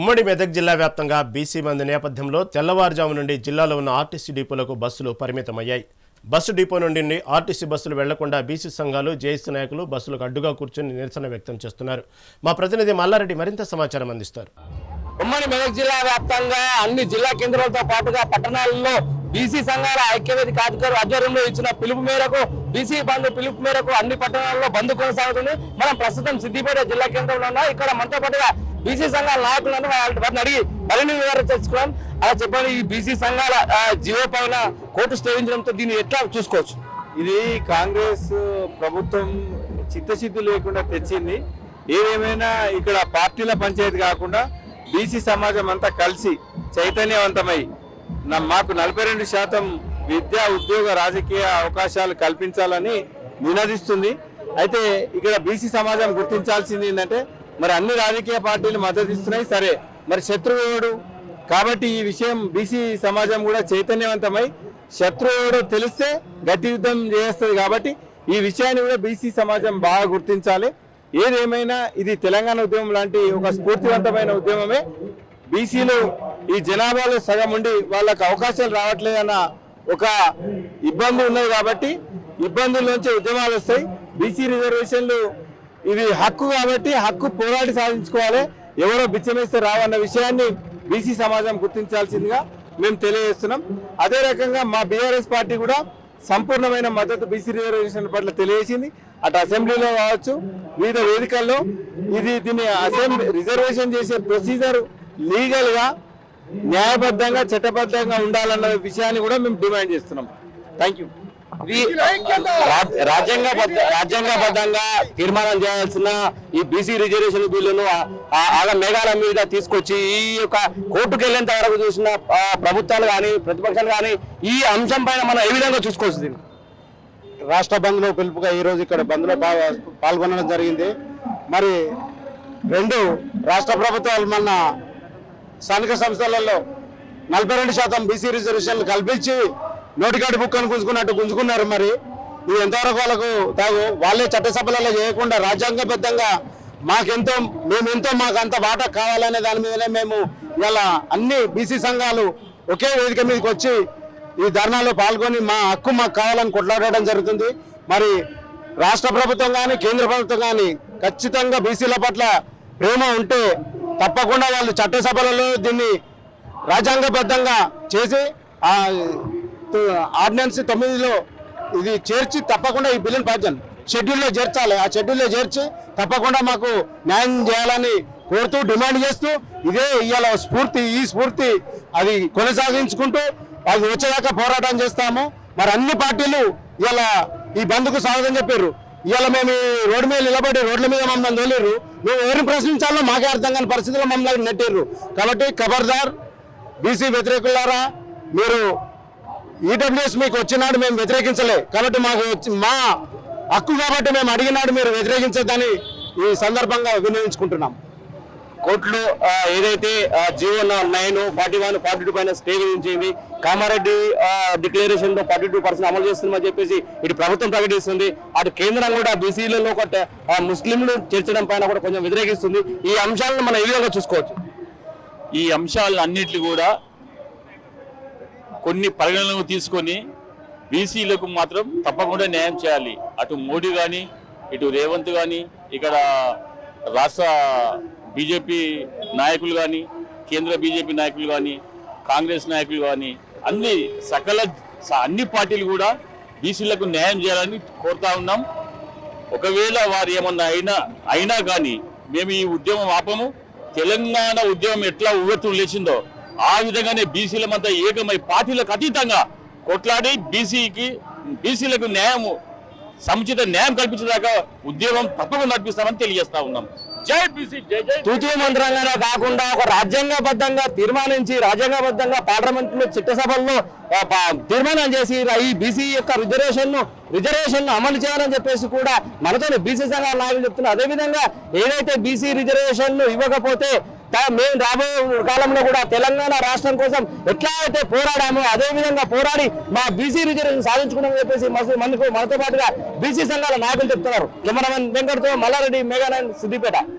ఉమ్మడి మెదక్ జిల్లా వ్యాప్తంగా బీసీ మంది నేపథ్యంలో తెల్లవారుజాము నుండి జిల్లాలో ఉన్న ఆర్టీసీ డిపోలకు బస్సులు పరిమితమయ్యాయి. బస్సు డిపో నుండి ఆర్టీసీ బస్సులు వెళ్ళకుండా బీసీ సంఘాలు జేఏసీ నాయకులు బస్సులకు అడ్డుగా కూర్చొని నిరసన వ్యక్తం చేస్తున్నారు. మా ప్రతినిధి మల్లారెడ్డి మరింత సమాచారం అందిస్తారు. ఉమ్మడి మెదక్ జిల్లా వ్యాప్తంగా అన్ని జిల్లా కేంద్రాలతో పాటుగా పట్టణాల్లో బీసీ సంఘాల ఐక్యవేది అధికారులు ఆధ్వర్యంలో ఇచ్చిన పిలుపు మేరకు బీసీ బంద్ పిలుపు మేరకు అన్ని పట్టణాల్లో బంద్ కొనసాగుతుంది. మనం ప్రస్తుతం సిద్దిపేట జిల్లా కేంద్రంలో ఉన్నాం. ఇక్కడ మనతో పాటుగా బీసీ సంఘాల నాయకులను వాళ్ళ- వారిని అడిగి మరిన్ని వివరాలు తెలుసుకున్నాం అలా చెప్పండి ఈ బీసీ సంఘాల జీవో పైన కోర్టు స్టే దీన్ని ఎట్లా చూసుకోవచ్చు? ఇది కాంగ్రెస్ ప్రభుత్వం చిత్తశుద్ధి లేకుండా తెచ్చింది. ఏదేమైనా ఇక్కడ పార్టీల పంచాయతీ కాకుండా బీసీ సమాజం అంతా కలిసి చైతన్యవంతమై మాకు నలభై రెండు శాతం విద్యా ఉద్యోగ రాజకీయ అవకాశాలు కల్పించాలని నినదిస్తుంది. అయితే ఇక్కడ బీసీ సమాజం గుర్తించాల్సింది ఏంటంటే మరి అన్ని రాజకీయ పార్టీలు మద్దతు ఇస్తున్నాయి. సరే మరి శత్రువుడు కాబట్టి ఈ విషయం బీసీ సమాజం కూడా చైతన్యవంతమై శత్రువుడు తెలిస్తే గట్టి యుద్ధం చేస్తుంది కాబట్టి ఈ విషయాన్ని కూడా బీసీ సమాజం బాగా గుర్తించాలి. ఏదేమైనా ఇది తెలంగాణ ఉద్యమం లాంటి ఒక స్ఫూర్తివంతమైన ఉద్యమమే. బీసీలు ఈ జనాభాలో సగం ఉండి వాళ్ళకు అవకాశాలు రావట్లేదన్న ఒక ఇబ్బంది ఉన్నది కాబట్టి ఇబ్బందుల్లోంచి ఉద్యమాలు వస్తాయి. బీసీ రిజర్వేషన్లు ఇది హక్కు కాబట్టి హక్కు పోరాడి సాధించుకోవాలి. ఎవరో బిచ్చమేస్తే రావన్న విషయాన్ని బీసీ సమాజం గుర్తించాల్సిందిగా మేము తెలియజేస్తున్నాం. అదే రకంగా మా బీఆర్ఎస్ పార్టీ కూడా సంపూర్ణమైన మద్దతు బీసీ రిజర్వేషన్ పట్ల తెలియజేసింది. అటు అసెంబ్లీలో కావచ్చు వివిధ వేదికల్లో ఇది దీన్ని అసెంబ్లీ రిజర్వేషన్ చేసే ప్రొసీజర్ లీగల్గా న్యాయబద్ధంగా చట్టబద్ధంగా ఉండాలన్న విషయాన్ని కూడా మేము డిమాండ్ చేస్తున్నాం. థ్యాంక్ యూ రాజ్యాంగబద్ధ రాజ్యాంగబద్ధంగా తీర్మానం చేయాల్సిన ఈ బీసీ రిజర్వేషన్ బిల్లును ఆ- ఆగ మేఘాల మీద తీసుకొచ్చి ఈ యొక్క కోర్టుకు వెళ్ళేంత వరకు చూసిన ప్రభుత్వాలు కానీ ప్రతిపక్షాలు కానీ ఈ అంశం పైన మనం ఏ విధంగా చూసుకోవచ్చు రాష్ట్ర బంద్లో పిలుపుగా ఈరోజు ఇక్కడ బంద్లో పా- పాల్గొనడం జరిగింది. మరి రెండు రాష్ట్ర ప్రభుత్వాలు మన స్థానిక సంస్థలలో నలభై రెండు శాతం బీసీ రిజర్వేషన్లు కల్పించి నోటికాటి బుక్కను గుంజుకున్నట్టు గుంజుకున్నారు మరి. ఇది ఎంతవరకు వాళ్ళకు తాగు వాళ్ళే చట్టసభలలో చేయకుండా రాజ్యాంగబద్ధంగా మాకెంతో మేమెంతో మాకు అంత వాటా కావాలనే దాని మీదనే మేము ఇలా అన్ని బీసీ సంఘాలు ఒకే వేదిక మీదకి వచ్చి ఈ ధర్నాలో పాల్గొని మా హక్కు మాకు కావాలని కొట్లాడడం జరుగుతుంది. మరి రాష్ట్ర ప్రభుత్వం కానీ కేంద్ర ప్రభుత్వం కానీ ఖచ్చితంగా బీసీల పట్ల ప్రేమ ఉంటే తప్పకుండా వాళ్ళు చట్టసభలలో దీన్ని రాజ్యాంగబద్ధంగా చేసి ఆర్డినెన్స్ తొమ్మిదిలో ఇది చేర్చి తప్పకుండా ఈ బిల్లును పాటించాలి షెడ్యూల్లో చేర్చాలి. ఆ షెడ్యూల్లో చేర్చి తప్పకుండా మాకు న్యాయం చేయాలని కోరుతూ డిమాండ్ చేస్తూ ఇదే ఇవాళ స్ఫూర్తి ఈ స్ఫూర్తి అది కొనసాగించుకుంటూ అది వచ్చేదాకా పోరాటం చేస్తాము. మరి అన్ని పార్టీలు ఇవాళ ఈ బంద్కు స్వాగతం చెప్పారు ఇవాళ మేము ఈ రోడ్డు మీద నిలబడి రోడ్ల మీద మమ్మల్ని తోలేరు మేము ఎవరిని ప్రశ్నించాలో మాకే అర్థం కాని పరిస్థితుల్లో మమ్మల్ని నెట్టారు కాబట్టి ఖబర్దార్ బీసీ వ్యతిరేకులారా మీరు ఈడబ్ల్యూఎస్ మీకు వచ్చినాడు మేము వ్యతిరేకించలే. కాబట్టి మాకు వచ్చి- మా హక్కు కాబట్టి మేము అడిగినాడు మీరు వ్యతిరేకించద్దని ఈ సందర్భంగా వినియోగించుకుంటున్నాం కోర్టులో ఏదైతే GO nine forty one forty two పైన స్టే విధించింది కామారెడ్డి డిక్లరేషన్లో ఫార్టీ టూ పర్సెంట్ అమలు చేస్తుందని చెప్పేసి ఇటు ప్రభుత్వం ప్రకటిస్తుంది. అటు కేంద్రం కూడా బీసీలలో ఒక ముస్లింలు చేర్చడం పైన కూడా కొంచెం వ్యతిరేకిస్తుంది. ఈ అంశాలను మనం ఏ విధంగా చూసుకోవచ్చు. ఈ అంశాలన్నింటినీ కూడా కొన్ని పరిగణనలు తీసుకొని బీసీలకు మాత్రం తప్పకుండా న్యాయం చేయాలి. అటు మోడీ కానీ ఇటు రేవంత్ కానీ ఇక్కడ రాష్ట్ర బీజేపీ నాయకులు కానీ కేంద్ర బీజేపీ నాయకులు కానీ కాంగ్రెస్ నాయకులు కానీ అన్ని సకల అన్ని పార్టీలు కూడా బీసీలకు న్యాయం చేయాలని కోరుతా ఉన్నాం. ఒకవేళ వారు ఏమన్నా అయినా అయినా కానీ మేము ఈ ఉద్యమం ఆపము. తెలంగాణ ఉద్యమం ఎట్లా ఉవ్వెత్తులు లేచిందో ఆ విధంగానే బీసీలమంతా ఏకమై పార్టీలకు అతీతంగా కొట్లాడి బీసీకి బీసీలకు న్యాయము సముచిత న్యాయం కల్పించేదాకా ఉద్యమం తప్పకుండా నడిపిస్తామని తెలియజేస్తా ఉన్నాం. జై బీసీ మంత్రంగానే కాకుండా ఒక రాజ్యాంగబద్ధంగా తీర్మానించి రాజ్యాంగబద్ధంగా పార్లమెంట్లో చట్టసభల్లో తీర్మానం చేసి ఈ బీసీ యొక్క రిజర్వేషన్ను రిజర్వేషన్ను అమలు చేయాలని చెప్పేసి కూడా మనతో బీసీ సంఘాల నాయకులు చెప్తున్నారు. అదేవిధంగా ఏదైతే బీసీ రిజర్వేషన్ను ఇవ్వకపోతే మేము రాబోయే కాలంలో కూడా తెలంగాణ రాష్ట్రం కోసం ఎట్లా అయితే పోరాడామో అదే విధంగా పోరాడి మా బీసీ రిజర్వేషన్ సాధించుకున్నామని చెప్పేసి మనకు మనతో పాటుగా బీసీ సంఘాల నాయకులు చెప్తున్నారు. కెమెరామెన్ వెంకట్తో మల్లారెడ్డి మేఘానాయన్ సిద్దిపేట.